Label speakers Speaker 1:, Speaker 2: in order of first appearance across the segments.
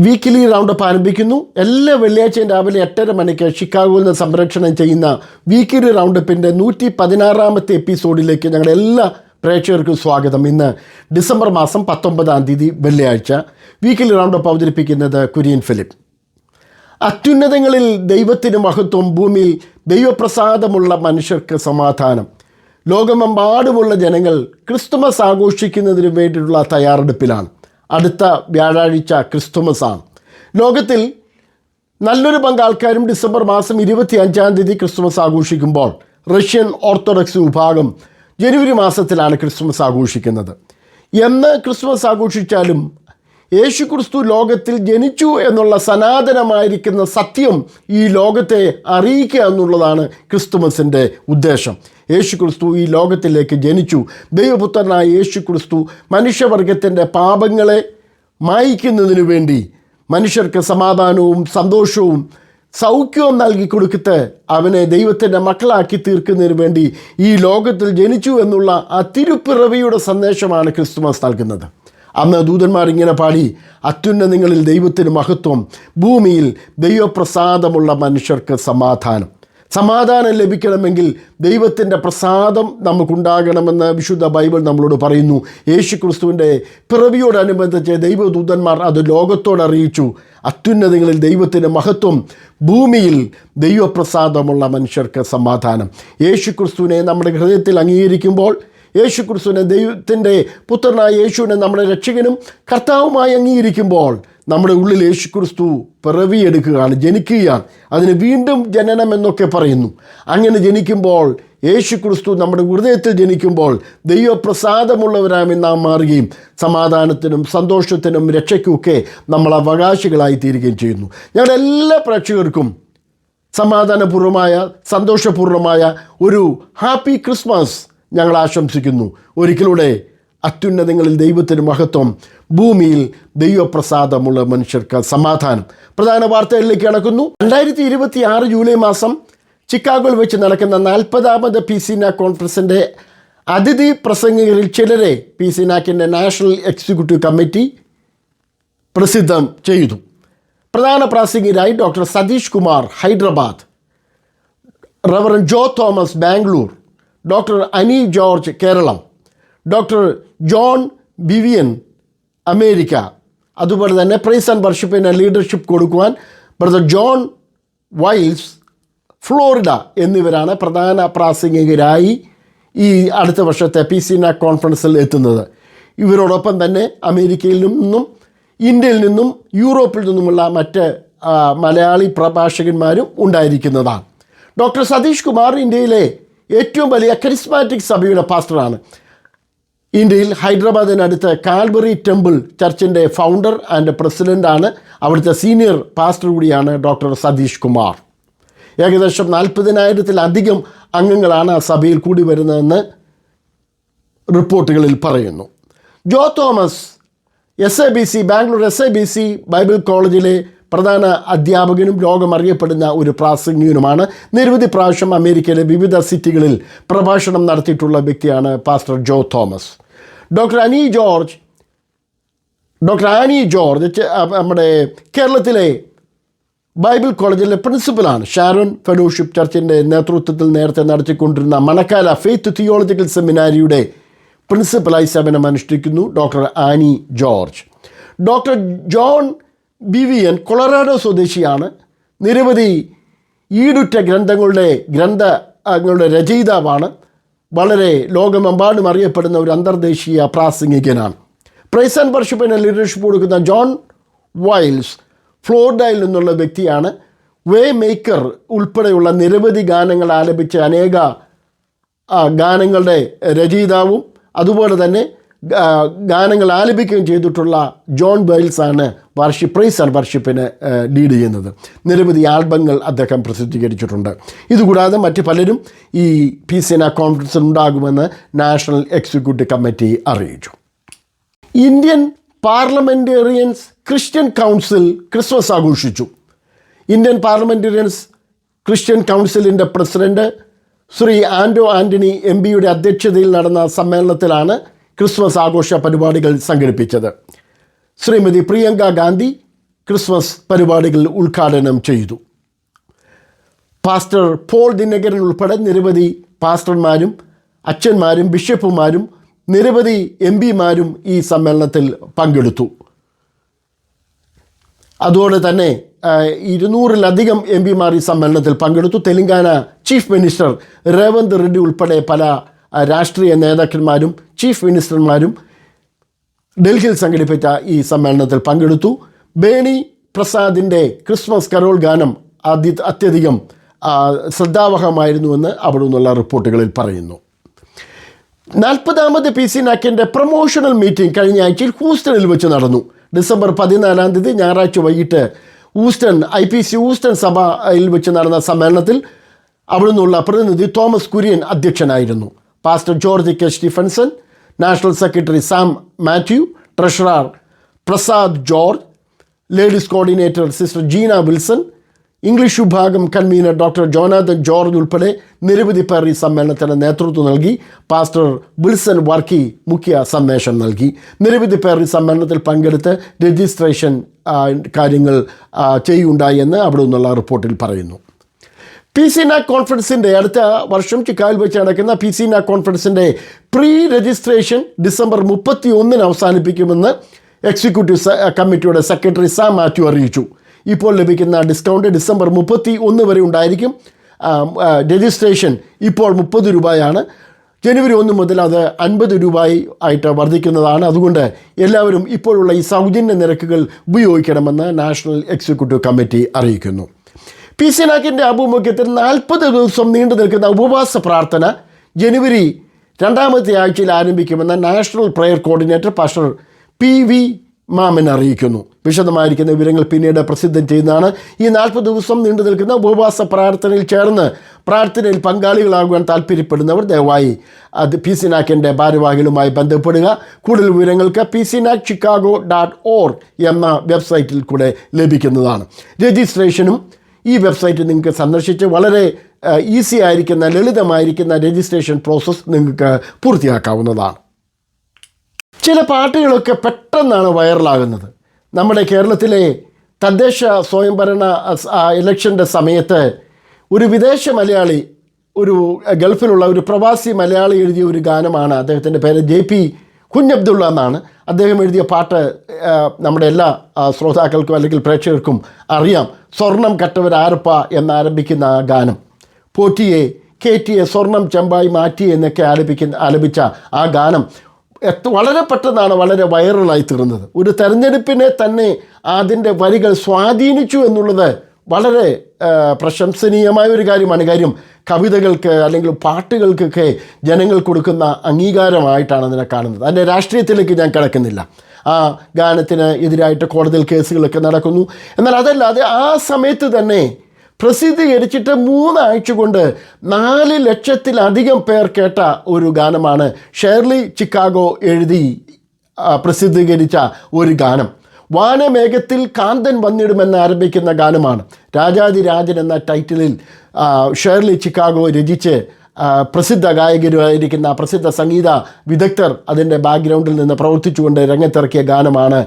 Speaker 1: Weekly roundup ആരംഭിക്കുന്നു. എല്ലാ വെള്ളിയാഴ്ചയും രാവിലെ എട്ടര മണിക്ക് ഷിക്കാഗോയിൽ നിന്ന് സംരക്ഷണം ചെയ്യുന്ന വീക്കിലി റൗണ്ടപ്പിന്റെ നൂറ്റി പതിനാറാമത്തെ എപ്പിസോഡിലേക്ക് ഞങ്ങളുടെ എല്ലാ പ്രേക്ഷകർക്കും സ്വാഗതം. ഇന്ന് ഡിസംബർ മാസം പത്തൊമ്പതാം തീയതി വെള്ളിയാഴ്ച. വീക്കിലി റൗണ്ടപ്പ് അവതരിപ്പിക്കുന്നത് കുര്യൻ ഫിലിപ്പ്. അത്യുന്നതങ്ങളിൽ ദൈവത്തിന് മഹത്വം ഭൂമിയിൽ ദൈവപ്രസാദമുള്ള മനുഷ്യർക്ക് സമാധാനം. ലോകമെമ്പാടുമുള്ള ജനങ്ങൾ ക്രിസ്തുമസ് ആഘോഷിക്കുന്നതിന് വേണ്ടിയിട്ടുള്ള തയ്യാറെടുപ്പിലാണ്. അടുത്ത വ്യാഴാഴ്ച ക്രിസ്തുമസാണ്. ലോകത്തിൽ നല്ലൊരു പങ്ക് ആൾക്കാരും ഡിസംബർ മാസം ഇരുപത്തി അഞ്ചാം തീയതി ക്രിസ്തുമസ് ആഘോഷിക്കുമ്പോൾ റഷ്യൻ ഓർത്തഡോക്സ് വിഭാഗം ജനുവരി മാസത്തിലാണ് ക്രിസ്തുമസ് ആഘോഷിക്കുന്നത്. എന്ന് ക്രിസ്തുമസ് ആഘോഷിച്ചാലും യേശു ക്രിസ്തു ലോകത്തിൽ ജനിച്ചു എന്നുള്ള സനാതനമായിരിക്കുന്ന സത്യം ഈ ലോകത്തെ അറിയിക്കുക എന്നുള്ളതാണ് ക്രിസ്തുമസിന്റെ ഉദ്ദേശം. യേശു ക്രിസ്തു ഈ ലോകത്തിലേക്ക് ജനിച്ചു. ദൈവപുത്രനായ യേശുക്രിസ്തു മനുഷ്യവർഗത്തിന്റെ പാപങ്ങളെ മായ്ക്കുന്നതിനു വേണ്ടി മനുഷ്യർക്ക് സമാധാനവും സന്തോഷവും സൗഖ്യവും നൽകി കൊടുക്കത്ത് അവനെ ദൈവത്തിന്റെ മക്കളാക്കി തീർക്കുന്നതിന് വേണ്ടി ഈ ലോകത്തിൽ ജനിച്ചു എന്നുള്ള ആ തിരുപ്പിറവിയുടെ സന്ദേശമാണ് ക്രിസ്തുമസ് നൽകുന്നത്. അന്ന് ദൂതന്മാർ ഇങ്ങനെ പാടി അത്യുന്നതങ്ങളിൽ ദൈവത്തിന് മഹത്വം ഭൂമിയിൽ ദൈവപ്രസാദമുള്ള മനുഷ്യർക്ക് സമാധാനം. സമാധാനം ലഭിക്കണമെങ്കിൽ ദൈവത്തിന്റെ പ്രസാദം നമുക്കുണ്ടാകണമെന്ന് വിശുദ്ധ ബൈബിൾ നമ്മളോട് പറയുന്നു. യേശു ക്രിസ്തുവിന്റെ പിറവിയോടനുബന്ധിച്ച് ദൈവദൂതന്മാർ അത് ലോകത്തോട് അറിയിച്ചു. അത്യുന്നതങ്ങളിൽ ദൈവത്തിന്റെ മഹത്വം ഭൂമിയിൽ ദൈവപ്രസാദമുള്ള മനുഷ്യർക്ക് സമാധാനം. യേശു ക്രിസ്തുവിനെ നമ്മുടെ ഹൃദയത്തിൽ അംഗീകരിക്കുമ്പോൾ യേശു ക്രിസ്തുവിനെ ദൈവത്തിന്റെ പുത്രനായ യേശുവിനെ നമ്മുടെ രക്ഷകനും കർത്താവുമായി അംഗീകരിക്കുമ്പോൾ നമ്മുടെ ഉള്ളിൽ യേശു ക്രിസ്തു പിറവിയെടുക്കുകയാണ് ജനിക്കുകയാണ്. അതിന് വീണ്ടും ജനനം എന്നൊക്കെ പറയുന്നു. അങ്ങനെ ജനിക്കുമ്പോൾ യേശു ക്രിസ്തു നമ്മുടെ ഹൃദയത്തിൽ ജനിക്കുമ്പോൾ ദൈവപ്രസാദമുള്ളവരായി നാം മാറുകയും സമാധാനത്തിനും സന്തോഷത്തിനും രക്ഷയ്ക്കുമൊക്കെ നമ്മൾ അവകാശികളായി തീരുകയും ചെയ്യുന്നു. ഞങ്ങളുടെ എല്ലാ പ്രേക്ഷകർക്കും സമാധാനപൂർവമായ സന്തോഷപൂർവമായ ഒരു ഹാപ്പി ക്രിസ്മസ്. ഞങ്ങൾ ആശംസിക്കുന്നു. ഒരിക്കലൂടെ അത്യുന്നതങ്ങളിൽ ദൈവത്തിന് മഹത്വം ഭൂമിയിൽ ദൈവപ്രസാദമുള്ള മനുഷ്യർക്ക് സമാധാനം. പ്രധാന വാർത്തകളിലേക്ക് കടക്കുന്നു. രണ്ടായിരത്തി ഇരുപത്തി ആറ് ജൂലൈ മാസം ചിക്കാഗോയിൽ വെച്ച് നടക്കുന്ന നാൽപ്പതാമത് പി സിന കോൺഫറൻസിന്റെ അതിഥി പ്രസംഗകരിൽ ചിലരെ പി സിനാക്കിന്റെ നാഷണൽ എക്സിക്യൂട്ടീവ് കമ്മിറ്റി പ്രസിദ്ധം ചെയ്തു. പ്രധാന പ്രാസംഗികരായി doctor Satish Kumar Hyderabad reverend Joe Thomas Bangalore doctor Annie George Keralam. Doctor John Bevian America. അതുപോലെ തന്നെ പ്രൈസ് ആൻഡ് വർഷിപ്പിന് ലീഡർഷിപ്പ് കൊടുക്കുവാൻ ബ്രദർ ജോൺ വൈൽസ് ഫ്ലോറിഡ എന്നിവരാണ് പ്രധാന പ്രാസംഗികരായി ഈ അടുത്ത വർഷത്തെ പി സി നാക് കോൺഫറൻസിൽ എത്തുന്നത്. ഇവരോടൊപ്പം തന്നെ അമേരിക്കയിൽ നിന്നും ഇന്ത്യയിൽ നിന്നും യൂറോപ്പിൽ നിന്നുമുള്ള മറ്റ് മലയാളി പ്രഭാഷകന്മാരും ഉണ്ടായിരിക്കുന്നതാണ്. ഡോക്ടർ സതീഷ് കുമാർ ഇന്ത്യയിലെ ഏറ്റവും വലിയ കരിസ്മാറ്റിക് സഭയുടെ പാസ്റ്ററാണ്. ഇന്ത്യയിൽ ഹൈദരാബാദിനടുത്ത് കാൽബറി ടെമ്പിൾ ചർച്ചിന്റെ ഫൗണ്ടർ ആൻഡ് പ്രസിഡന്റാണ് അവിടുത്തെ സീനിയർ പാസ്റ്റർ കൂടിയാണ് ഡോക്ടർ സതീഷ് കുമാർ. ഏകദേശം നാൽപ്പതിനായിരത്തിലധികം അംഗങ്ങളാണ് ആ സഭയിൽ കൂടി വരുന്നതെന്ന് റിപ്പോർട്ടുകളിൽ പറയുന്നു. Joe Thomas S A B C Bangalore S A B C Bible കോളേജിലെ പ്രധാന അധ്യാപകനും ലോകമറിയപ്പെടുന്ന ഒരു പ്രാസംഗികനുമാണ്. നിരവധി പ്രാവശ്യം അമേരിക്കയിലെ വിവിധ സിറ്റികളിൽ പ്രഭാഷണം നടത്തിയിട്ടുള്ള വ്യക്തിയാണ് pastor Joe Thomas. Doctor Annie George doctor Annie George നമ്മുടെ കേരളത്തിലെ ബൈബിൾ കോളേജിലെ പ്രിൻസിപ്പലാണ്. ഷാരോൺ ഫെലോഷിപ്പ് ചർച്ചിന്റെ നേതൃത്വത്തിൽ നേരത്തെ നടത്തിക്കൊണ്ടിരുന്ന മണക്കാല ഫെയ്ത്ത് തിയോളജിക്കൽ സെമിനാരിയുടെ പ്രിൻസിപ്പലായി സേവനം അനുഷ്ഠിക്കുന്നു doctor Annie George. Doctor John Bevian Colorado സ്വദേശിയാണ്. നിരവധി ഈടുറ്റ ഗ്രന്ഥങ്ങളുടെ ഗ്രന്ഥങ്ങളുടെ രചയിതാവാണ്. വളരെ ലോകമെമ്പാടും അറിയപ്പെടുന്ന ഒരു അന്തർദേശീയ പ്രാസംഗികനാണ്. പ്രൈസ് ആൻഡ് വർഷിപ്പിന് ലീഡർഷിപ്പ് കൊടുക്കുന്ന ജോൺ വൈൽസ് ഫ്ലോറിഡയിൽ നിന്നുള്ള വ്യക്തിയാണ്. വേ മേക്കർ ഉൾപ്പെടെയുള്ള നിരവധി ഗാനങ്ങൾ ആലപിച്ച അനേക ഗാനങ്ങളുടെ രചയിതാവും. അതുപോലെ തന്നെ ഗാനങ്ങൾ ആലപിക്കുകയും ചെയ്തിട്ടുള്ള ജോൺ ബൈൽസ് ആണ് വർഷിപ്പ് പ്രൈസ് ആൻഡ് വർഷിപ്പിന് ലീഡ് ചെയ്യുന്നത്. നിരവധി ആൽബങ്ങൾ അദ്ദേഹം പ്രസിദ്ധീകരിച്ചിട്ടുണ്ട്. ഇതുകൂടാതെ മറ്റ് പലരും ഈ പി സിന കോൺഫറൻസിൽ ഉണ്ടാകുമെന്ന് നാഷണൽ എക്സിക്യൂട്ടീവ് കമ്മിറ്റി അറിയിച്ചു. Indian parliamentarians Christian council Christmas ആഘോഷിച്ചു. ഇന്ത്യൻ പാർലമെന്റേറിയൻസ് ക്രിസ്ത്യൻ കൗൺസിലിന്റെ പ്രസിഡന്റ് ശ്രീ ആൻഡോ ആന്റണി എം പിയുടെ അധ്യക്ഷതയിൽ നടന്ന സമ്മേളനത്തിലാണ് ക്രിസ്മസ് ആഘോഷ പരിപാടികൾ സംഘടിപ്പിച്ചത്. ശ്രീമതി പ്രിയങ്ക ഗാന്ധി ക്രിസ്മസ് പരിപാടികൾ ഉദ്ഘാടനം ചെയ്തു. പാസ്റ്റർ പോൾ ദിനകരൻ ഉൾപ്പെടെ നിരവധി പാസ്റ്റർമാരും അച്ഛന്മാരും ബിഷപ്പുമാരും നിരവധി എം പിമാരും ഈ സമ്മേളനത്തിൽ പങ്കെടുത്തു. അതുപോലെ തന്നെ ഇരുന്നൂറിലധികം എം പിമാർ ഈ സമ്മേളനത്തിൽ പങ്കെടുത്തു. തെലങ്കാന ചീഫ് മിനിസ്റ്റർ രേവന്ത് റെഡ്ഡി ഉൾപ്പെടെ പല രാഷ്ട്രീയ നേതാക്കന്മാരും ചീഫ് മിനിസ്റ്റർമാരും ഡൽഹിയിൽ സംഘടിപ്പിച്ച ഈ സമ്മേളനത്തിൽ പങ്കെടുത്തു. ബേണി പ്രസാദിന്റെ ക്രിസ്മസ് കരോൾ ഗാനം അതി അത്യധികം ശ്രദ്ധാവഹമായിരുന്നുവെന്ന് അവിടെ നിന്നുള്ള റിപ്പോർട്ടുകളിൽ പറയുന്നു. നാൽപ്പതാമത് പി സി നാക്കിന്റെ പ്രൊമോഷണൽ മീറ്റിംഗ് കഴിഞ്ഞ ആഴ്ചയിൽ ഹൂസ്റ്റണിൽ വെച്ച് നടന്നു. ഡിസംബർ പതിനാലാം തീയതി ഞായറാഴ്ച വൈകിട്ട് Houston I P C Houston സഭയിൽ വെച്ച് നടന്ന സമ്മേളനത്തിൽ അവിടെ നിന്നുള്ള പ്രതിനിധി തോമസ് കുര്യൻ അധ്യക്ഷനായിരുന്നു. Pastor George K Stephenson national secretary Sam Mathew treasurer Prasad George ladies coordinator sister Jeena Wilson English വിഭാഗം കൺവീനർ ഡോക്ടർ ജോനാഥൻ ജോർജ് ഉൾപ്പെടെ നിരവധി പേർ ഈ സമ്മേളനത്തിന് നേതൃത്വം നൽകി. പാസ്റ്റർ വിൽസൺ വർക്കി മുഖ്യ സന്ദേശം നൽകി. നിരവധി പേർ ഈ സമ്മേളനത്തിൽ പങ്കെടുത്ത് രജിസ്ട്രേഷൻ കാര്യങ്ങൾ ചെയ്യുണ്ടായി എന്ന് അവിടെ നിന്നുള്ള റിപ്പോർട്ടിൽ പറയുന്നു. പി സി നാക് കോൺഫറൻസിന്റെ അടുത്ത വർഷം ചിക്കായിൽ വെച്ച് നടക്കുന്ന പി സി നാക് കോൺഫറൻസിന്റെ പ്രീ രജിസ്ട്രേഷൻ ഡിസംബർ മുപ്പത്തി ഒന്നിന് അവസാനിപ്പിക്കുമെന്ന് എക്സിക്യൂട്ടീവ് കമ്മിറ്റിയുടെ സെക്രട്ടറി സാം മാത്യു അറിയിച്ചു. ഇപ്പോൾ ലഭിക്കുന്ന ഡിസ്കൗണ്ട് ഡിസംബർ മുപ്പത്തി ഒന്ന് വരെ ഉണ്ടായിരിക്കും. രജിസ്ട്രേഷൻ ഇപ്പോൾ മുപ്പത് രൂപയാണ്. ജനുവരി ഒന്ന് മുതൽ അത് അൻപത് രൂപയായി ആയിട്ട് വർദ്ധിക്കുന്നതാണ്. അതുകൊണ്ട് എല്ലാവരും ഇപ്പോഴുള്ള ഈ സൗജന്യ നിരക്കുകൾ ഉപയോഗിക്കണമെന്ന് നാഷണൽ എക്സിക്യൂട്ടീവ് കമ്മിറ്റി അറിയിക്കുന്നു. പി സി നാക്കിന്റെ ആഭിമുഖ്യത്തിൽ നാൽപ്പത് ദിവസം നീണ്ടു നിൽക്കുന്ന ഉപവാസ പ്രാർത്ഥന ജനുവരി രണ്ടാമത്തെ ആഴ്ചയിൽ ആരംഭിക്കുമെന്ന് national prayer coordinator pastor P V Mammen അറിയിക്കുന്നു. വിശദമായിരിക്കുന്ന വിവരങ്ങൾ പിന്നീട് പ്രസിദ്ധം ചെയ്യുന്നതാണ്. ഈ നാൽപ്പത് ദിവസം നീണ്ടു നിൽക്കുന്ന ഉപവാസ പ്രാർത്ഥനയിൽ ചേർന്ന് പ്രാർത്ഥനയിൽ പങ്കാളികളാകുവാൻ താല്പര്യപ്പെടുന്നവർ ദയവായി അത് പി സി നാക്കിന്റെ ഭാരവാഹികളുമായി ബന്ധപ്പെടുക. കൂടുതൽ വിവരങ്ങൾക്ക് P C NAK Chicago dot org എന്ന വെബ്സൈറ്റിൽ കൂടെ ലഭിക്കുന്നതാണ്. രജിസ്ട്രേഷനും ഈ വെബ്സൈറ്റ് നിങ്ങൾക്ക് സന്ദർശിച്ച് വളരെ ഈസി ആയിരിക്കുന്ന ലളിതമായിരിക്കുന്ന രജിസ്ട്രേഷൻ പ്രോസസ്സ് നിങ്ങൾക്ക് പൂർത്തിയാക്കാവുന്നതാണ്. ചില പാട്ടുകളൊക്കെ പെട്ടെന്നാണ് വൈറലാകുന്നത്. നമ്മുടെ കേരളത്തിലെ തദ്ദേശ സ്വയംഭരണ ഇലക്ഷന്റെ സമയത്ത് ഒരു വിദേശ മലയാളി ഒരു ഗൾഫിലുള്ള ഒരു പ്രവാസി മലയാളി എഴുതിയ ഒരു ഗാനമാണ് അദ്ദേഹത്തിന്റെ പേര് ജെ പി കുഞ്ഞബ്ദുള്ള എന്നാണ്. അദ്ദേഹം എഴുതിയ പാട്ട് നമ്മുടെ എല്ലാ ശ്രോതാക്കൾക്കും അല്ലെങ്കിൽ പ്രേക്ഷകർക്കും അറിയാം. സ്വർണം കട്ടവരാരപ്പ എന്നാരംഭിക്കുന്ന ആ ഗാനം. പോറ്റിയെ കേറ്റിയെ സ്വർണം ചെമ്പായി മാറ്റി എന്നൊക്കെ ആലപിക്കുന്ന ആലപിച്ച ആ ഗാനം വളരെ പെട്ടെന്നാണ് വളരെ വൈറലായി തീർന്നത്. ഒരു തെരഞ്ഞെടുപ്പിനെ തന്നെ അതിന്റെ വരികൾ സ്വാധീനിച്ചു എന്നുള്ളത് വളരെ പ്രശംസനീയമായ ഒരു കാര്യമാണ്. കാര്യം കവിതകൾക്ക് അല്ലെങ്കിൽ പാട്ടുകൾക്കൊക്കെ ജനങ്ങൾ കൊടുക്കുന്ന അംഗീകാരമായിട്ടാണ് അതിനെ കാണുന്നത്. അതിന്റെ രാഷ്ട്രീയത്തിലേക്ക് ഞാൻ കിടക്കുന്നില്ല. ആ ഗാനത്തിന് എതിരായിട്ട് കോടതിയിൽ കേസുകളൊക്കെ നടക്കുന്നു. എന്നാൽ അതല്ലാതെ ആ സമയത്ത് തന്നെ പ്രസിദ്ധീകരിച്ചിട്ട് മൂന്നാഴ്ച കൊണ്ട് നാല് ലക്ഷത്തിലധികം പേർ കേട്ട ഒരു ഗാനമാണ് ഷേർലി ചിക്കാഗോ എഴുതി പ്രസിദ്ധീകരിച്ച ഒരു ഗാനം. വാനമേഘത്തിൽ കാന്തൻ വന്നിടുമെന്ന് ആരംഭിക്കുന്ന ഗാനമാണ്. രാജാതിരാജൻ എന്ന ടൈറ്റിലിൽ ഷേർലി ചിക്കാഗോ രചിച്ച് പ്രസിദ്ധ ഗായകരുമായിരിക്കുന്ന പ്രസിദ്ധ സംഗീത വിദഗ്ധർ അതിന്റെ ബാക്ക്ഗ്രൗണ്ടിൽ നിന്ന് പ്രവർത്തിച്ചുകൊണ്ട് രംഗത്തിറക്കിയ ഗാനമാണ്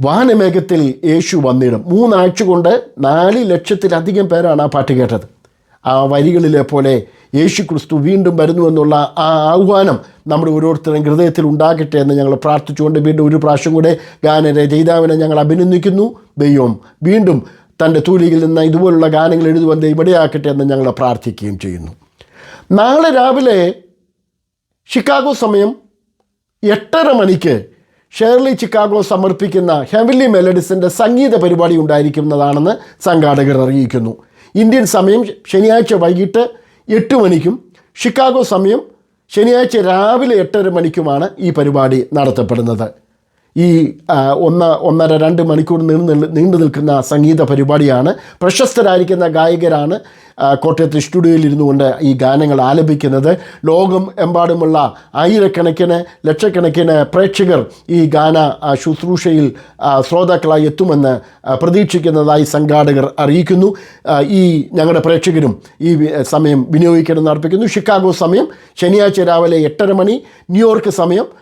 Speaker 1: വാനമേഘത്തിൽ യേശു വന്നിടും. മൂന്നാഴ്ച കൊണ്ട് നാല് ലക്ഷത്തിലധികം പേരാണ് ആ പാട്ട് കേട്ടത്. ആ വരികളിലെ പോലെ യേശു ക്രിസ്തു വീണ്ടും വരുന്നു എന്നുള്ള ആ ആഹ്വാനം നമ്മുടെ ഓരോരുത്തരും ഹൃദയത്തിൽ ഉണ്ടാകട്ടെ എന്ന് ഞങ്ങൾ പ്രാർത്ഥിച്ചുകൊണ്ട് വീണ്ടും ഒരു പ്രാവശ്യം കൂടെ ഗാന രചയിതാവിനെ ഞങ്ങൾ അഭിനന്ദിക്കുന്നു. ദൈവം വീണ്ടും തന്റെ തൂലിയിൽ നിന്ന് ഇതുപോലുള്ള ഗാനങ്ങൾ എഴുതുവാൻ ഇവിടെയാക്കട്ടെ എന്ന് ഞങ്ങൾ പ്രാർത്ഥിക്കുകയും ചെയ്യുന്നു. നാളെ രാവിലെ ഷിക്കാഗോ സമയം എട്ടര മണിക്ക് ഷേർലി ചിക്കാഗോ സമർപ്പിക്കുന്ന ഹെവിലി മെലഡിസിന്റെ സംഗീത പരിപാടി ഉണ്ടായിരിക്കുന്നതാണെന്ന് സംഘാടകർ അറിയിക്കുന്നു. ഇന്ത്യൻ സമയം ശനിയാഴ്ച വൈകിട്ട് എട്ട് മണിക്കും ഷിക്കാഗോ സമയം ശനിയാഴ്ച രാവിലെ എട്ടര മണിക്കുമാണ് ഈ പരിപാടി നടത്തപ്പെടുന്നത്. ഈ ഒന്ന് ഒന്നര രണ്ട് മണിക്കൂർ നീണ്ടു നീണ്ടു നിൽക്കുന്ന സംഗീത പരിപാടിയാണ്. പ്രശസ്തരായിരിക്കുന്ന ഗായകരാണ് കോട്ടയത്തെ സ്റ്റുഡിയോയിൽ ഇരുന്നു കൊണ്ട് ഈ ഗാനങ്ങൾ ആലപിക്കുന്നത്. ലോകം എമ്പാടുമുള്ള ആയിരക്കണക്കിന് ലക്ഷക്കണക്കിന് പ്രേക്ഷകർ ഈ ഗാന ശുശ്രൂഷയിൽ ശ്രോതാക്കളായി എത്തുമെന്ന് പ്രതീക്ഷിക്കുന്നതായി സംഘാടകർ അറിയിക്കുന്നു. ഈ ഞങ്ങളുടെ പ്രേക്ഷകരും ഈ സമയം വിനിയോഗിക്കണമെന്ന് അർപ്പിക്കുന്നു. ഷിക്കാഗോ സമയം ശനിയാഴ്ച രാവിലെ എട്ടര മണി ന്യൂയോർക്ക് സമയം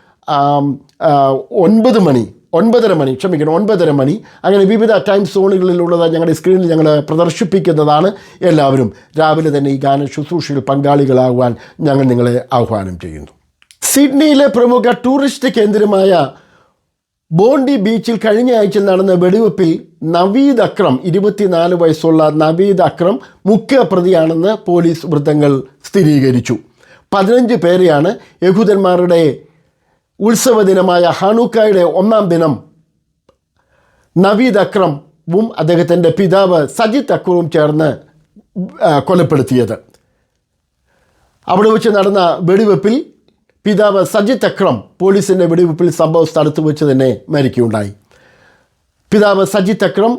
Speaker 1: ഒൻപത് മണി ഒൻപതര മണി ക്ഷമിക്കണം ഒൻപതര മണി. അങ്ങനെ വിവിധ ടൈം സോണുകളിലുള്ളത് ഞങ്ങളുടെ സ്ക്രീനിൽ ഞങ്ങൾ പ്രദർശിപ്പിക്കുന്നതാണ്. എല്ലാവരും രാവിലെ തന്നെ ഈ ഗാന ശുശ്രൂഷയിൽ പങ്കാളികളാകുവാൻ ഞങ്ങൾ നിങ്ങളെ ആഹ്വാനം ചെയ്യുന്നു. സിഡ്നിയിലെ പ്രമുഖ ടൂറിസ്റ്റ് കേന്ദ്രമായ ബോണ്ടി ബീച്ചിൽ കഴിഞ്ഞ ആഴ്ച നടന്ന വെടിവെപ്പിൽ നവീദ് അക്രം ഇരുപത്തിനാല് വയസ്സുള്ള നവീദ് അക്രം മുഖ്യ പ്രതിയാണെന്ന് പോലീസ് വൃത്തങ്ങൾ സ്ഥിരീകരിച്ചു. പതിനഞ്ച് പേരെയാണ് യഹൂദന്മാരുടെ ഉത്സവ ദിനമായ ഹണൂക്കായുടെ ഒന്നാം ദിനം നവീദ് അക്രമും അദ്ദേഹത്തിന്റെ പിതാവ് സജിത് അക്രവും ചേർന്ന് കൊലപ്പെടുത്തിയത്. അവിടെ വെച്ച് നടന്ന വെടിവെപ്പിൽ പിതാവ് സജിത് അക്രം പോലീസിന്റെ വെടിവെപ്പിൽ സംഭവ സ്ഥലത്ത് വെച്ച് തന്നെ മരിക്കുകയുണ്ടായി. പിതാവ് സജിത് അക്രം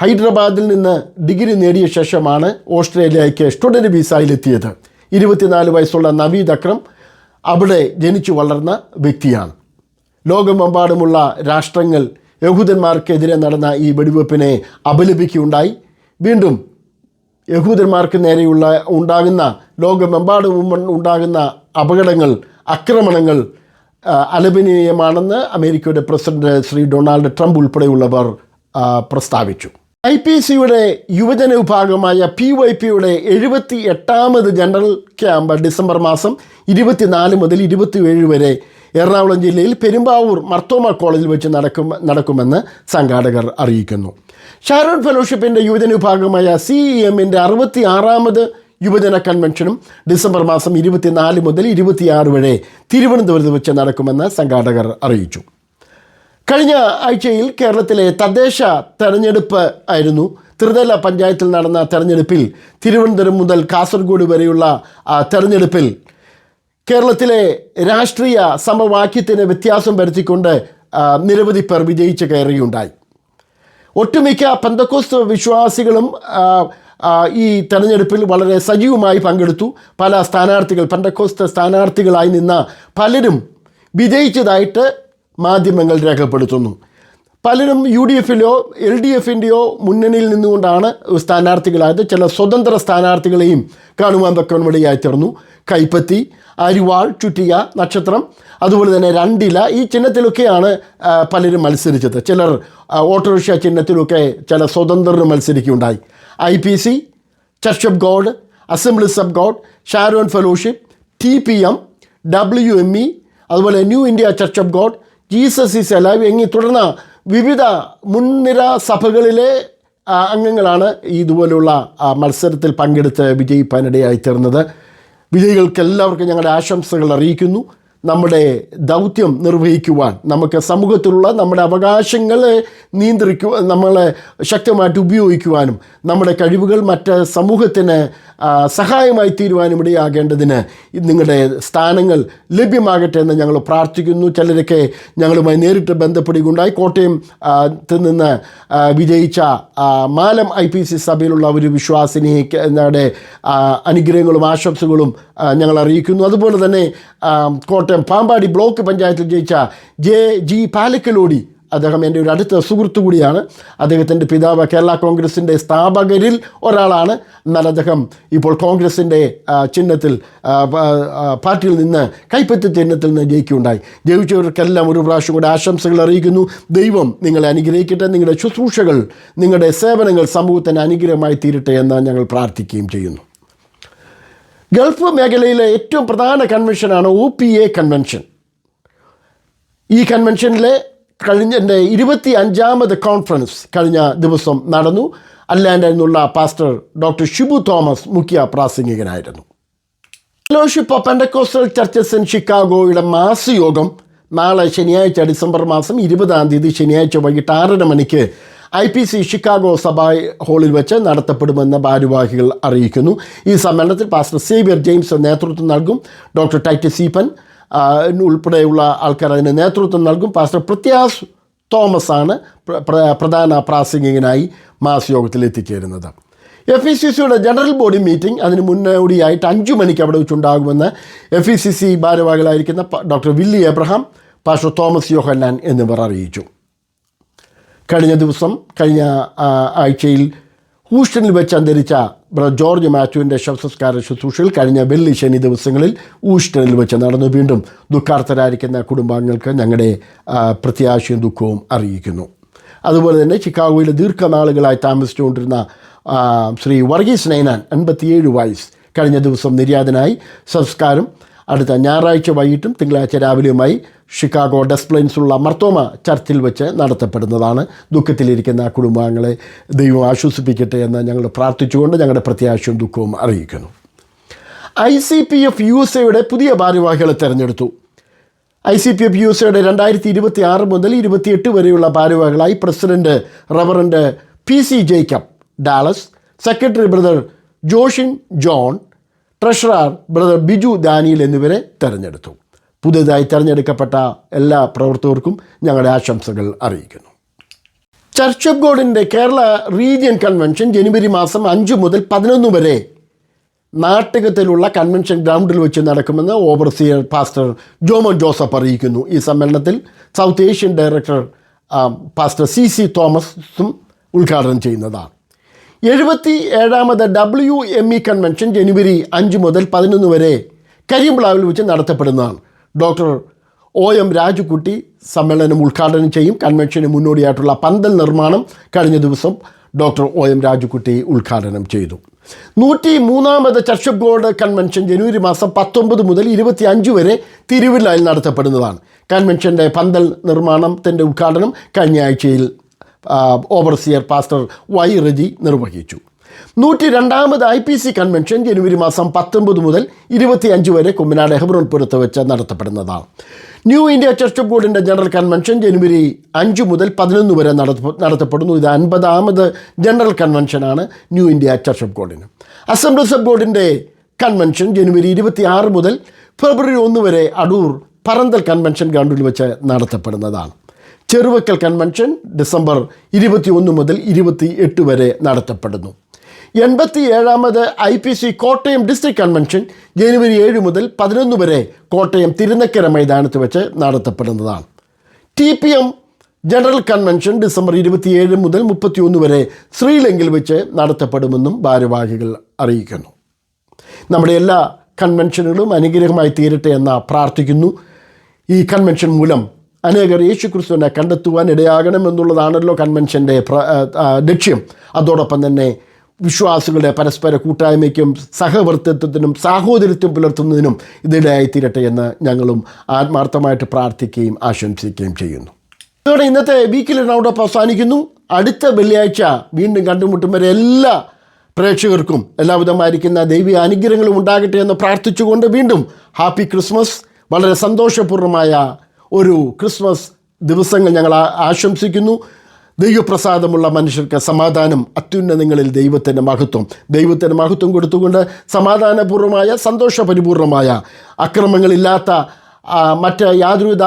Speaker 1: ഹൈദരാബാദിൽ നിന്ന് ഡിഗ്രി നേടിയ ശേഷമാണ് ഓസ്ട്രേലിയയ്ക്ക് സ്റ്റുഡന്റ് വിസയിലെത്തിയത്. ഇരുപത്തിനാല് വയസ്സുള്ള നവീദ് അക്രം അവിടെ ജനിച്ചു വളർന്ന വ്യക്തിയാണ്. ലോകമെമ്പാടുമുള്ള രാഷ്ട്രങ്ങൾ യഹൂദന്മാർക്കെതിരെ നടന്ന ഈ വെടിവെപ്പിനെ അപലപിക്കുകയുണ്ടായി. വീണ്ടും യഹൂദന്മാർക്ക് നേരെയുള്ള ഉണ്ടാകുന്ന ലോകമെമ്പാടും ഉണ്ടാകുന്ന അപകടങ്ങൾ ആക്രമണങ്ങൾ അലപനീയമാണെന്ന് അമേരിക്കയുടെ പ്രസിഡന്റ് ശ്രീ ഡൊണാൾഡ് ട്രംപ് ഉൾപ്പെടെയുള്ളവർ പ്രസ്താവിച്ചു. ഐ പി സിയുടെ യുവജന വിഭാഗമായ പി വൈ പിയുടെ എഴുപത്തി എട്ടാമത് ജനറൽ ക്യാമ്പ് ഡിസംബർ മാസം ഇരുപത്തിനാല് മുതൽ ഇരുപത്തിയേഴ് വരെ എറണാകുളം ജില്ലയിൽ പെരുമ്പാവൂർ മർത്തോമ കോളേജിൽ വെച്ച് നടക്കും നടക്കുമെന്ന് സംഘാടകർ അറിയിക്കുന്നു. ഷാരോൺ ഫെലോഷിപ്പിന്റെ യുവജന വിഭാഗമായ സി ഇ എമ്മിന്റെ അറുപത്തി ആറാമത് യുവജന കൺവെൻഷനും ഡിസംബർ മാസം ഇരുപത്തിനാല് മുതൽ ഇരുപത്തിയാറ് വരെ തിരുവനന്തപുരത്ത് വെച്ച് നടക്കുമെന്ന് സംഘാടകർ അറിയിച്ചു. കഴിഞ്ഞ ആഴ്ചയിൽ കേരളത്തിലെ തദ്ദേശ തെരഞ്ഞെടുപ്പ് ആയിരുന്നു. ത്രിതല പഞ്ചായത്തിൽ നടന്ന തെരഞ്ഞെടുപ്പിൽ തിരുവനന്തപുരം മുതൽ കാസർഗോഡ് വരെയുള്ള തെരഞ്ഞെടുപ്പിൽ കേരളത്തിലെ രാഷ്ട്രീയ സമവാക്യത്തിന് വ്യത്യാസം വരുത്തിക്കൊണ്ട് നിരവധി പേർ വിജയിച്ച് കയറുകയുണ്ടായി. ഒട്ടുമിക്ക പന്തക്കോസ്ത് വിശ്വാസികളും ഈ തെരഞ്ഞെടുപ്പിൽ വളരെ സജീവമായി പങ്കെടുത്തു. പല സ്ഥാനാർത്ഥികൾ പന്തക്കോസ്ത സ്ഥാനാർത്ഥികളായി നിന്ന പലരും വിജയിച്ചതായിട്ട് മാധ്യമങ്ങൾ രേഖപ്പെടുത്തുന്നു. പലരും യു ഡി എഫിലോ എൽ ഡി എഫിന്റെയോ മുന്നണിയിൽ നിന്നുകൊണ്ടാണ് സ്ഥാനാർത്ഥികളായത്. ചില സ്വതന്ത്ര സ്ഥാനാർത്ഥികളെയും കാണുവാൻ തക്കവടിയായി തീർന്നു. കൈപ്പത്തി അരിവാൾ ചുറ്റിക നക്ഷത്രം അതുപോലെ തന്നെ രണ്ടില ഈ ചിഹ്നത്തിലൊക്കെയാണ് പലരും മത്സരിച്ചത്. ചിലർ ഓട്ടോറിക്ഷ ചിഹ്നത്തിലൊക്കെ ചില സ്വതന്ത്രർ മത്സരിക്കുകയുണ്ടായി. I P C church of God Assemblies of God Sharon fellowship T P M W M E അതുപോലെ new India church of God Jesus is alive. എന്നീ തുടർന്ന വിവിധ മുൻനിര സഭകളിലെ അംഗങ്ങളാണ് ഇതുപോലുള്ള മത്സരത്തിൽ പങ്കെടുത്ത് വിജയിപ്പാനിടയായി തീർന്നത്. വിജയികൾക്ക് എല്ലാവർക്കും ഞങ്ങളുടെ ആശംസകൾ അറിയിക്കുന്നു. നമ്മുടെ ദൗത്യം നിർവഹിക്കുവാൻ നമുക്ക് സമൂഹത്തിലുള്ള നമ്മുടെ അവകാശങ്ങളെ നിയന്ത്രിക്കുക നമ്മളെ ശക്തമായിട്ട് ഉപയോഗിക്കുവാനും നമ്മുടെ കഴിവുകൾ മറ്റ് സമൂഹത്തിന് സഹായമായി തീരുവാനും ഇടയാകേണ്ടതിന് നിങ്ങളുടെ സ്ഥാനങ്ങൾ ലഭ്യമാകട്ടെ എന്ന് ഞങ്ങൾ പ്രാർത്ഥിക്കുന്നു. ചിലരൊക്കെ ഞങ്ങളുമായി നേരിട്ട് ബന്ധപ്പെടുകയുണ്ടായി. കോട്ടയം നിന്ന് വിജയിച്ച മാലം ഐ പി സി സഭയിലുള്ള ഒരു വിശ്വാസിനി ഞങ്ങളുടെ അനുഗ്രഹങ്ങളും ആശംസകളും ഞങ്ങൾ അറിയിക്കുന്നു. അതുപോലെ തന്നെ ആ, കോട്ടയം പാമ്പാടി ബ്ലോക്ക് പഞ്ചായത്തിൽ ജയിച്ച ജെ ജി പാലക്കലോടി. അദ്ദേഹം എന്റെ ഒരു അടുത്ത സുഹൃത്തു കൂടിയാണ്. അദ്ദേഹത്തിന്റെ പിതാവ് കേരള കോൺഗ്രസിന്റെ സ്ഥാപകരിൽ ഒരാളാണ്. എന്നാൽ അദ്ദേഹം ഇപ്പോൾ കോൺഗ്രസിന്റെ ചിഹ്നത്തിൽ പാർട്ടിയിൽ നിന്ന് കൈപ്പറ്റി ചിഹ്നത്തിൽ നിന്ന് ജയിക്കുകയുണ്ടായി. ജയിച്ചവർക്കെല്ലാം ഒരു പ്രാവശ്യം കൂടെ ആശംസകൾ അറിയിക്കുന്നു. ദൈവം നിങ്ങളെ അനുഗ്രഹിക്കട്ടെ. നിങ്ങളുടെ ശുശ്രൂഷകൾ നിങ്ങളുടെ സേവനങ്ങൾ സമൂഹത്തിന് അനുഗ്രഹമായി തീരട്ടെ എന്ന് ഞങ്ങൾ പ്രാർത്ഥിക്കുകയും ചെയ്യുന്നു. ഗൾഫ് മേഖലയിലെ ഏറ്റവും പ്രധാന കൺവെൻഷനാണ് ഒ പി എ കൺവെൻഷൻ. ഈ കൺവെൻഷനിലെ കഴിഞ്ഞ ഇരുപത്തി അഞ്ചാമത് കോൺഫറൻസ് കഴിഞ്ഞ ദിവസം നടന്നു. അല്ലാണ്ട് എന്നുള്ള പാസ്റ്റർ ഡോക്ടർ ഷിബു തോമസ് മുഖ്യ പ്രാസംഗികനായിരുന്നു. Fellowship of Pentecostal churches in ഷിക്കാഗോയുടെ മാസയോഗം നാളെ ശനിയാഴ്ച ഡിസംബർ മാസം ഇരുപതാം തീയതി ശനിയാഴ്ച വൈകിട്ട് ആറര മണിക്ക് ഐ പി സി ഷിക്കാഗോ സഭാ ഹാളിൽ വെച്ച് നടത്തപ്പെടുമെന്ന് ഭാരവാഹികൾ അറിയിക്കുന്നു. ഈ സമ്മേളനത്തിൽ പാസ്റ്റർ സേവിയർ ജെയിംസ് നേതൃത്വം നൽകും. ഡോക്ടർ ടൈറ്റ് സീപ്പൻ ഉൾപ്പെടെയുള്ള ആൾക്കാർ അതിന് നേതൃത്വം നൽകും. പാസ്റ്റർ പ്രത്യാസ് തോമസ് ആണ് പ്ര- പ്ര- പ്രധാന പ്രാസംഗികനായി മാസ് യോഗത്തിൽ എത്തിച്ചേരുന്നത്. എഫ് ഇ സി സിയുടെ ജനറൽ ബോഡി മീറ്റിംഗ് അതിന് മുന്നോടിയായിട്ട് അഞ്ചു മണിക്ക് അവിടെ വെച്ചുണ്ടാകുമെന്ന് F E C C ഭാരവാഹികളായിരിക്കുന്ന doctor Willie Abraham pastor Thomas Yohannan എന്നിവർ അറിയിച്ചു. കഴിഞ്ഞ ദിവസം കഴിഞ്ഞ ആഴ്ചയിൽ ഹൂസ്റ്റണിൽ വെച്ച് അന്തരിച്ച ബ്രദർ ജോർജ് മാത്യുവിന്റെ ശവസംസ്കാര ശുശ്രൂഷയിൽ കഴിഞ്ഞ വെള്ളി ശനി ദിവസങ്ങളിൽ ഹൂസ്റ്റണിൽ വെച്ച് നടന്നു. വീണ്ടും ദുഃഖാർത്ഥരായിരിക്കുന്ന കുടുംബാംഗങ്ങൾക്ക് ഞങ്ങളുടെ പ്രത്യാശയും ദുഃഖവും അറിയിക്കുന്നു. അതുപോലെ തന്നെ ചിക്കാഗോയിൽ ദീർഘനാളുകളായി താമസിച്ചുകൊണ്ടിരുന്ന ശ്രീ വർഗീസ് നൈനാൻ എൺപത്തിയേഴ് വയസ്സ് കഴിഞ്ഞ ദിവസം നിര്യാതനായി. സംസ്കാരം അടുത്ത ഞായറാഴ്ച വൈകിട്ടും തിങ്കളാഴ്ച രാവിലെയുമായി ഷിക്കാഗോ ഡെസ്പ്ലൈൻസുള്ള മർത്തോമ ചർച്ചിൽ വെച്ച് നടത്തപ്പെടുന്നതാണ്. ദുഃഖത്തിലിരിക്കുന്ന കുടുംബാംഗങ്ങളെ ദൈവം ആശ്വസിപ്പിക്കട്ടെ എന്ന് ഞങ്ങൾ പ്രാർത്ഥിച്ചുകൊണ്ട് ഞങ്ങളുടെ പ്രത്യാശയും ദുഃഖവും അറിയിക്കുന്നു. I C P F U S എയുടെ പുതിയ ഭാരവാഹികളെ തെരഞ്ഞെടുത്തു. I C P F U S എയുടെ രണ്ടായിരത്തി ഇരുപത്തി ആറ് മുതൽ ഇരുപത്തിയെട്ട് വരെയുള്ള ഭാരവാഹികളായി president reverend P C Jacob Dallas secretary brother Joshin John treasurer brother Biju Daniel എന്നിവരെ തെരഞ്ഞെടുത്തു. പുതിയതായി തെരഞ്ഞെടുക്കപ്പെട്ട എല്ലാ പ്രവർത്തകർക്കും ഞങ്ങളുടെ ആശംസകൾ അറിയിക്കുന്നു. ചർച്ച് ഓഫ് ഗോഡിന്റെ കേരള റീജിയൻ കൺവെൻഷൻ ജനുവരി മാസം അഞ്ച് മുതൽ പതിനൊന്ന് വരെ നാട്ടകത്തിലുള്ള കൺവെൻഷൻ ഗ്രൗണ്ടിൽ വെച്ച് നടക്കുമെന്ന് ഓവർസിയർ പാസ്റ്റർ ജോമോ ജോസഫ് അറിയിക്കുന്നു. ഈ സമ്മേളനത്തിൽ south Asian director pastor C C തോമസും ഉദ്ഘാടനം ചെയ്യുന്നതാണ്. എഴുപത്തി ഏഴാമത് ഡബ്ല്യു എം ഇ കൺവെൻഷൻ ജനുവരി അഞ്ച് മുതൽ പതിനൊന്ന് വരെ കരിമ്പ്ലാവിൽ വെച്ച് നടത്തപ്പെടുന്നതാണ്. ഡോക്ടർ ഒ എം രാജുക്കുട്ടി സമ്മേളനം ഉദ്ഘാടനം ചെയ്യും. കൺവെൻഷന് മുന്നോടിയായിട്ടുള്ള പന്തൽ നിർമ്മാണം കഴിഞ്ഞ ദിവസം ഡോക്ടർ ഒ എം രാജുക്കുട്ടി ഉദ്ഘാടനം ചെയ്തു. നൂറ്റി മൂന്നാമത് ചർച്ച് ഓഫ് ഗോഡ് കൺവെൻഷൻ ജനുവരി മാസം പത്തൊമ്പത് മുതൽ ഇരുപത്തി അഞ്ച് വരെ തിരുവില്ലായിൽ നടത്തപ്പെടുന്നതാണ്. കൺവെൻഷന്റെ പന്തൽ നിർമ്മാണത്തിന്റെ ഉദ്ഘാടനം കഴിഞ്ഞ ആഴ്ചയിൽ ഓവർസിയർ പാസ്റ്റർ വൈ റജി നിർവഹിച്ചു. നൂറ്റി രണ്ടാമത് ഐ പി സി കൺവെൻഷൻ ജനുവരി മാസം പത്തൊമ്പത് മുതൽ ഇരുപത്തിയഞ്ച് വരെ കുമ്മനാട് ഹെബ്രോൺപുരത്ത് വെച്ച് നടത്തപ്പെടുന്നതാണ് ന്യൂ ഇന്ത്യ ചർച്ച് ഓഫ് ഗോഡിന്റെ ജനറൽ കൺവെൻഷൻ ജനുവരി അഞ്ച് മുതൽ പതിനൊന്ന് വരെ നട നടത്തപ്പെടുന്നു. ഇത് അൻപതാമത് ജനറൽ കൺവെൻഷനാണ് ന്യൂ ഇന്ത്യ ചർച്ച് ബോർഡിന് അസംബ്ലീസ് ഓഫ് ഗോഡിന്റെ കൺവെൻഷൻ ജനുവരി ഇരുപത്തി ആറ് മുതൽ ഫെബ്രുവരി ഒന്ന് വരെ അടൂർ പറന്തൽ കൺവെൻഷൻ ഗ്രൗണ്ടിൽ വെച്ച് നടത്തപ്പെടുന്നതാണ് ചെറുവക്കൽ കൺവെൻഷൻ ഡിസംബർ ഇരുപത്തി ഒന്ന് മുതൽ ഇരുപത്തി എട്ട് വരെ നടത്തപ്പെടുന്നു. എൺപത്തി ഏഴാമത് I P C Kottayam district convention ജനുവരി ഏഴ് മുതൽ പതിനൊന്ന് വരെ കോട്ടയം തിരുനക്കര മൈതാനത്ത് വെച്ച് നടത്തപ്പെടുന്നതാണ്. T P M general convention December ഇരുപത്തിയേഴ് മുതൽ മുപ്പത്തിയൊന്ന് വരെ ശ്രീലങ്കയിൽ വെച്ച് നടത്തപ്പെടുമെന്നും ഭാരവാഹികൾ അറിയിക്കുന്നു. നമ്മുടെ എല്ലാ കൺവെൻഷനുകളും അനുഗ്രഹമായി തീരട്ടെ എന്ന് പ്രാർത്ഥിക്കുന്നു. ഈ കൺവെൻഷൻ മൂലം അനേകർ യേശു ക്രിസ്തുവിനെ കണ്ടെത്തുവാൻ ഇടയാകണമെന്നുള്ളതാണല്ലോ കൺവെൻഷന്റെ ലക്ഷ്യം. അതോടൊപ്പം തന്നെ വിശ്വാസികളുടെ പരസ്പര കൂട്ടായ്മയ്ക്കും സഹവർത്തിത്വത്തിനും സാഹോദര്യത്വം പുലർത്തുന്നതിനും ഇതിടയായിത്തീരട്ടെ എന്ന് ഞങ്ങളും ആത്മാർത്ഥമായിട്ട് പ്രാർത്ഥിക്കുകയും ആശംസിക്കുകയും ചെയ്യുന്നു. ഇതോടെ ഇന്നത്തെ വീക്കിലി റൗണ്ട് അപ്പ് അവസാനിക്കുന്നു. അടുത്ത വെള്ളിയാഴ്ച വീണ്ടും കണ്ടുമുട്ടും വരെ എല്ലാ പ്രേക്ഷകർക്കും എല്ലാവിധമായിരിക്കുന്ന ദൈവിക അനുഗ്രഹങ്ങളും ഉണ്ടാകട്ടെ എന്ന് പ്രാർത്ഥിച്ചുകൊണ്ട് വീണ്ടും ഹാപ്പി ക്രിസ്മസ്. വളരെ സന്തോഷപൂർണമായ ഒരു ക്രിസ്മസ് ദിവസങ്ങൾ ഞങ്ങൾ ആശംസിക്കുന്നു. ദൈവപ്രസാദമുള്ള മനുഷ്യർക്ക് സമാധാനം അത്യുന്നതങ്ങളിൽ ദൈവത്തിന്റെ മഹത്വം. ദൈവത്തിന്റെ മഹത്വം കൊടുത്തുകൊണ്ട് സമാധാനപൂർവമായ സന്തോഷപരിപൂർണമായ അക്രമങ്ങളില്ലാത്ത മറ്റ് യാതൊരുവിധ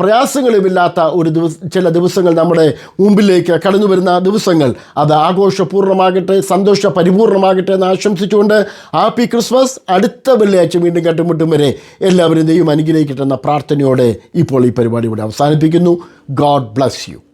Speaker 1: പ്രയാസങ്ങളുമില്ലാത്ത ഒരു ദിവസ ചില ദിവസങ്ങൾ നമ്മുടെ മുമ്പിലേക്ക് കടന്നു വരുന്ന ദിവസങ്ങൾ. അത് ആഘോഷപൂർണമാകട്ടെ സന്തോഷ പരിപൂർണമാകട്ടെ എന്ന് ആശംസിച്ചുകൊണ്ട് ഹാപ്പി ക്രിസ്മസ്. അടുത്ത വെള്ളിയാഴ്ച വീണ്ടും കണ്ടുമുട്ടും വരെ എല്ലാവരും ദൈവം അനുഗ്രഹിക്കട്ടെ എന്ന പ്രാർത്ഥനയോടെ ഇപ്പോൾ ഈ പരിപാടി ഇവിടെ അവസാനിപ്പിക്കുന്നു. God bless you.